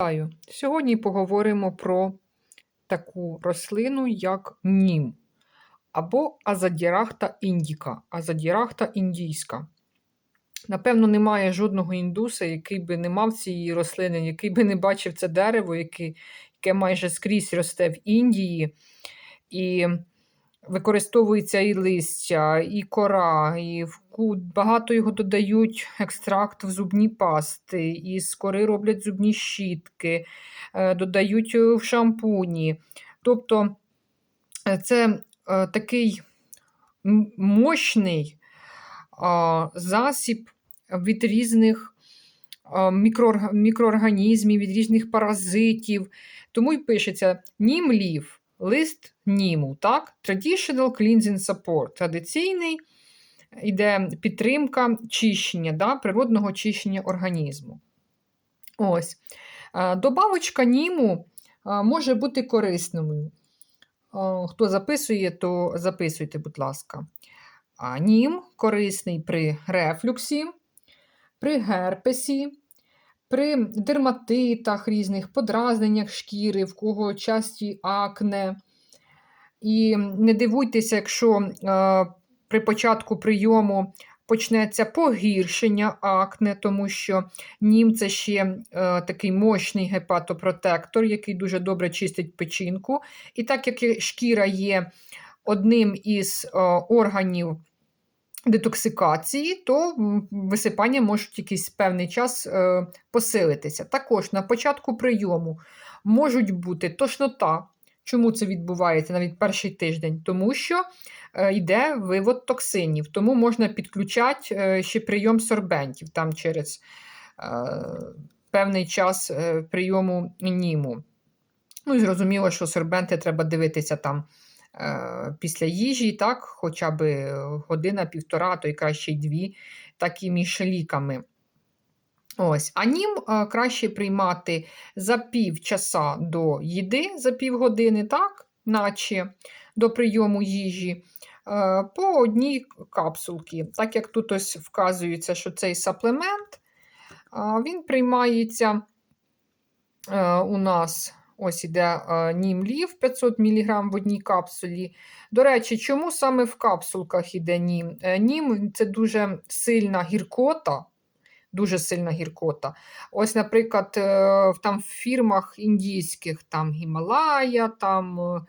Вітаю! Сьогодні поговоримо про таку рослину, як нім, або азадірахта індіка, азадірахта індійська. Напевно, немає жодного індуса, який би не мав цієї рослини, який би не бачив це дерево, яке, яке майже скрізь росте в Індії. І використовується і листя, і кора, і багато його додають екстракт в зубні пасти, і з кори роблять зубні щітки, е, додають е, в шампуні. Тобто е, це такий мощний засіб від різних мікроорганізмів, від різних паразитів. Тому й пишеться німлів, лист німу. Так? Traditional cleansing support. Традиційний йде підтримка чищення, да? природного чищення організму. Ось. Добавочка німу може бути корисною. Хто записує, то записуйте, будь ласка. Нім корисний при рефлюксі, при герпесі, при дерматитах різних, подразненнях шкіри, в кого часті акне. І не дивуйтеся, якщо е, при початку прийому почнеться погіршення акне, тому що нім це ще е, такий мощний гепатопротектор, який дуже добре чистить печінку. І так як шкіра є одним із е, органів детоксикації, то висипання можуть якийсь певний час посилитися. Також на початку прийому можуть бути тошнота. Чому це відбувається навіть перший тиждень? Тому що е, йде вивод токсинів, тому можна підключати е, ще прийом сорбентів там через е, певний час прийому німу. Ну і зрозуміло, що сорбенти треба дивитися там після їжі, так, хоча б година-півтора, то й краще дві, так і між ліками. Ось. А нім е, краще приймати за пів часа до їди, за півгодини, так, наче до прийому їжі, е, по одній капсулці. Так як тут ось вказується, що цей саплемент, а, він приймається е, у нас. Ось іде е, німлів 500 мг в одній капсулі. До речі, чому саме в капсулках іде нім? Е, Нім це дуже сильна гіркота. Дуже сильна гіркота. Ось, наприклад, е, там в фірмах індійських, там Гімалая, там е,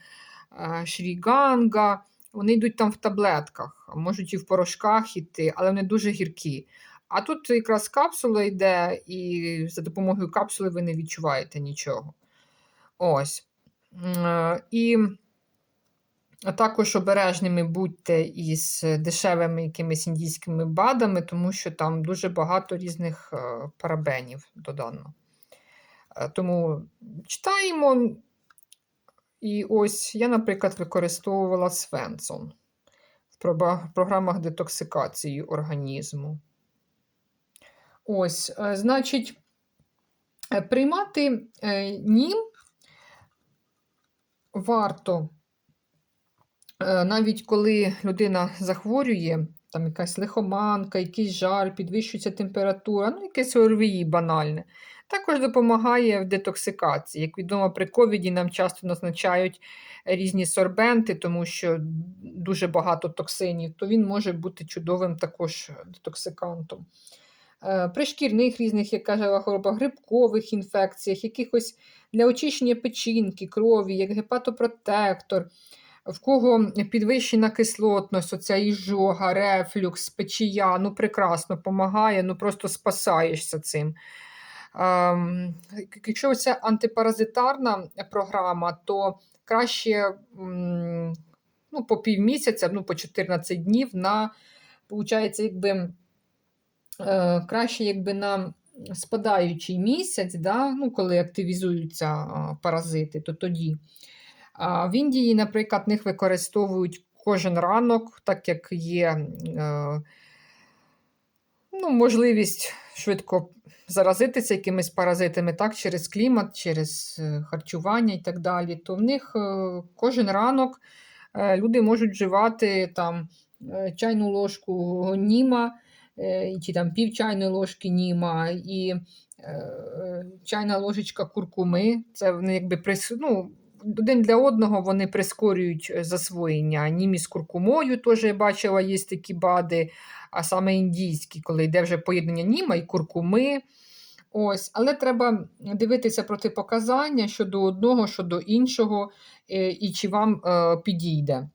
е, Шріганга, вони йдуть там в таблетках, можуть і в порошках йти, але вони дуже гіркі. А тут якраз капсула йде, і за допомогою капсули ви не відчуваєте нічого. Ось. М, І також обережними будьте із дешевими якимись індійськими БАДами, тому що там дуже багато різних е, парабенів додано. Е, Тому читаємо. І ось я, наприклад, використовувала Свенсон в програмах детоксикації організму. Ось, е, значить, приймати нім варто, навіть коли людина захворює, там якась лихоманка, якийсь жар, підвищується температура, ну, якесь ОРВІ банальне. Також допомагає в детоксикації. Як відомо, при ковіді нам часто назначають різні сорбенти, тому що дуже багато токсинів, то він може бути чудовим також детоксикантом. Е, При шкірних різних, як каже хвороба, грибкових інфекціях, якихось для очищення печінки, крові, як гепатопротектор, в кого підвищена кислотність, оця іжога, рефлюкс, печія, ну прекрасно допомагає, ну просто спасаєшся цим. Ем, Якщо це антипаразитарна програма, то краще ну, по півмісяця, ну, по 14 днів на, виходить, якби, е, краще якби на спадаючий місяць, да, ну, коли активізуються паразити, то тоді. В Індії, наприклад, них використовують кожен ранок, так як є е, ну, можливість швидко заразитися якимись паразитами, так, через клімат, через е, харчування і так далі, то в них е, кожен ранок люди можуть вживати там, чайну ложку німа, чи там пів чайної ложки німа, і чайна ложечка куркуми. Це вони якби прис... ну, один для одного вони прискорюють е, засвоєння. Німі з куркумою теж я бачила, є такі бади, а саме індійські, коли йде вже поєднання німа і куркуми. Ось, Але треба дивитися протипоказання щодо одного, щодо іншого, е, і чи вам е, підійде.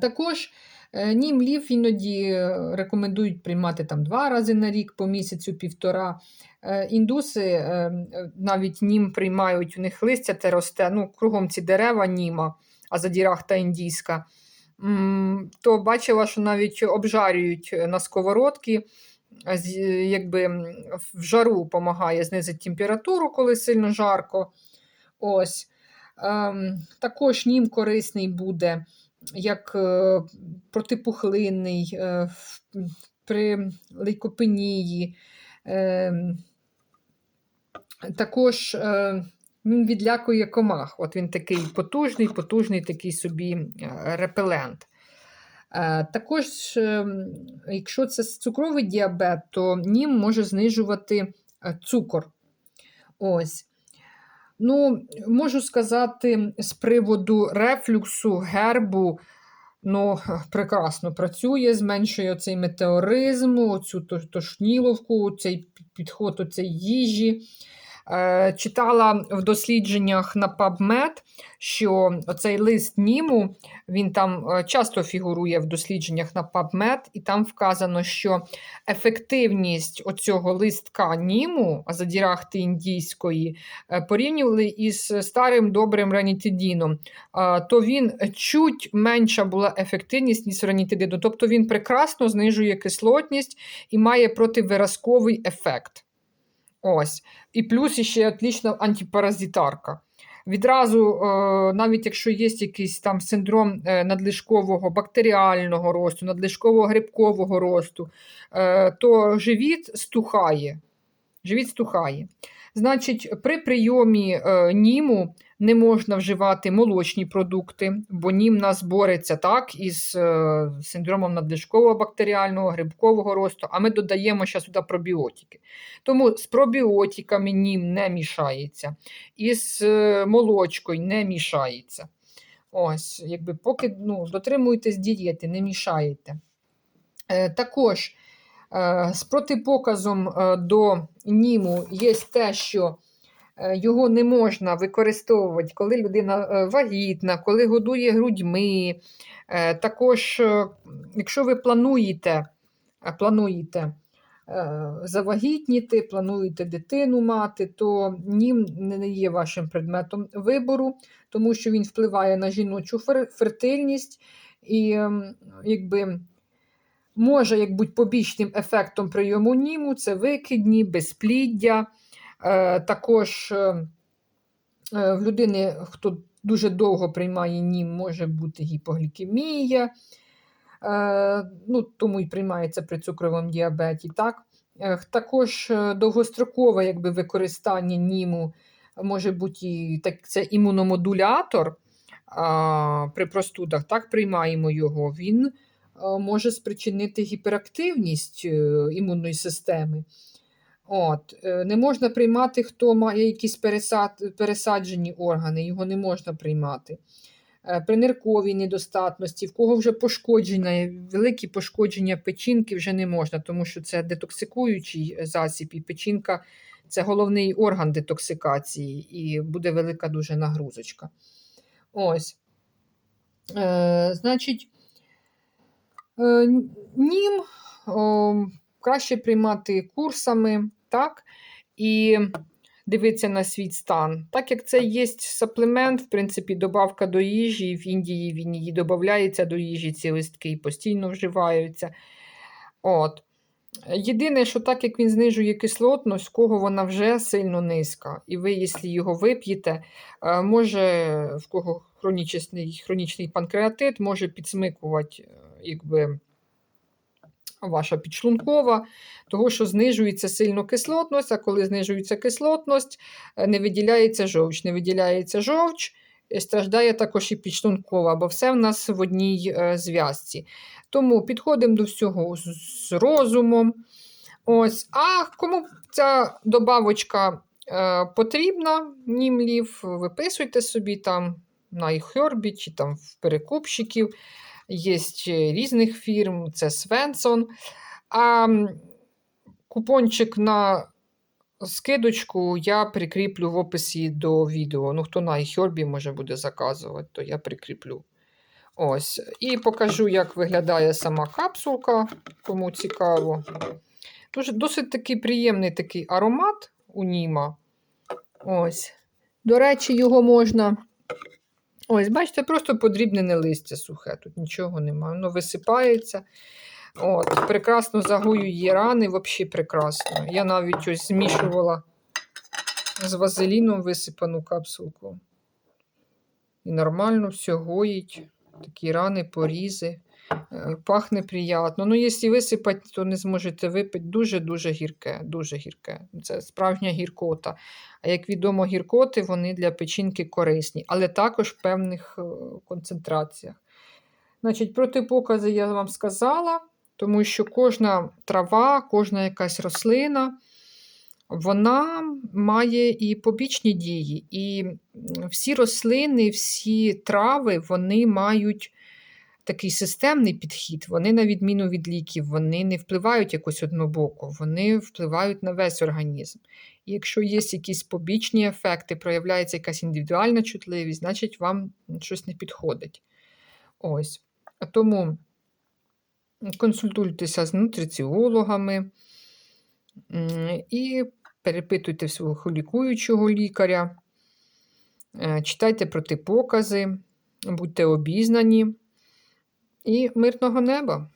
Також е, нім іноді е, рекомендують приймати там два рази на рік, по місяцю півтора. Е, Індуси навіть нім приймають, у них листя те росте, ну, кругом ці дерева німа, а задірахта індійська. То бачила, що навіть обжарюють на сковородки, якби в жару допомагає знизити температуру, коли сильно жарко. Ось. Ем, також нім корисний буде як е, протипухлинний е, при лейкопенії. Ем, також е, він відлякує комах. От він такий потужний, потужний такий собі е, репелент. Е, Також, е, якщо це цукровий діабет, то нім може знижувати е, цукор. Ось. Ну, можу сказати, з приводу рефлюксу, гербу, ну, прекрасно працює, зменшує цей метеоризм, оцю тошніловку, цей підход у цій їжі. Е, читала в дослідженнях на PubMed, що цей лист Німу він там е, часто фігурує в дослідженнях на PubMed, і там вказано, що ефективність оцього листка Німу, азадірахти індійської, е, порівнювали із старим добрим ранітидіном, то він чуть менша була ефективність, ніж ранітидину. Тобто він прекрасно знижує кислотність і має противиразковий ефект. Ось. І плюс ще отлічна антипаразитарка. Відразу, е, навіть якщо є якийсь там синдром е, надлишкового бактеріального росту, надлишкового грибкового росту, е, то живіт стухає. Живіт стухає. Значить, при прийомі е, німу не можна вживати молочні продукти, бо нім нас бореться так із е, синдромом надлишкового бактеріального, грибкового росту, а ми додаємо ще сюди пробіотики. Тому з пробіотиками нім не мішається, і з е, молочкою не мішається. Ось, якби поки ну, дотримуєтесь дієти, не мішаєте. Також з протипоказом е, до німу є те, що е, його не можна використовувати, коли людина е, вагітна, коли годує грудьми. Е, також, е, якщо ви плануєте, е, плануєте е, завагітніти, плануєте дитину мати, то нім не є вашим предметом вибору, тому що він впливає на жіночу фертильність і якби. Може як бути побічним ефектом прийому німу, це викидні, безпліддя. Е, також е, е, в людини, хто дуже довго приймає нім, може бути гіпоглікемія, е, ну, тому і приймається при цукровому діабеті. Так? Е, також е, довгострокове якби, використання німу може бути і так, це імуномодулятор а, при простудах, так приймаємо його. Він може спричинити гіперактивність е, імунної системи. От. е, Не можна приймати, хто має якісь пересад, пересаджені органи, його не можна приймати. Е, При нирковій недостатності, в кого вже пошкодження, великі пошкодження печінки вже не можна, тому що це детоксикуючий засіб, і печінка це головний орган детоксикації, і буде велика дуже нагрузочка. Ось. Е, значить, Е, Нім краще приймати курсами, так? І дивитися на свій стан. Так як це є саплемент, в принципі, добавка до їжі, в Індії він її додається до їжі, ці листки постійно вживаються. От. Єдине, що так як він знижує кислотність, кого вона вже сильно низька, і ви, якщо його вип'єте, е, може в кого хронічний, хронічний панкреатит, може підсмикувати е, якби, ваша підшлункова, того, що знижується сильно кислотність, а коли знижується кислотність, е, не виділяється жовч. Не виділяється жовч, е, страждає також і підшлункова, бо все в нас в одній е, зв'язці. Тому підходимо до всього з, розумом. Ось. А кому ця добавочка потрібна, німлів, виписуйте собі там на iHerb чи там в перекупщиків. Є різних фірм, це Свенсон. А купончик на скидочку я прикріплю в описі до відео. Ну, хто на iHerb може буде заказувати, то я прикріплю. Ось. І покажу, як виглядає сама капсулка, кому цікаво. Дуже, досить такий приємний такий аромат у Німа. Ось. До речі, його можна. Ось, бачите, просто подрібнене листя сухе. Тут нічого немає. Воно висипається. От, Прекрасно загоює рани, взагалі прекрасно. Я навіть ось змішувала з вазеліном висипану капсулку. І нормально все гоїть. Такі рани, порізи. Е, Пахне приємно. Ну, якщо висипати, то не зможете випити. Дуже-дуже гірке. Дуже гірке. Це справжня гіркота. А як відомо, гіркоти вони для печінки корисні, але також в певних е, концентраціях. Значить, протипокази я вам сказала, тому що кожна трава, кожна якась рослина. Вона має і побічні дії, і всі рослини, всі трави, вони мають такий системний підхід. Вони, на відміну від ліків, вони не впливають якось однобоко, вони впливають на весь організм. І якщо є якісь побічні ефекти, проявляється якась індивідуальна чутливість, значить вам щось не підходить. Ось. А Тому консультуйтеся з нутриціологами і перепитуйте свого лікуючого лікаря, е, читайте протипокази, будьте обізнані і мирного неба!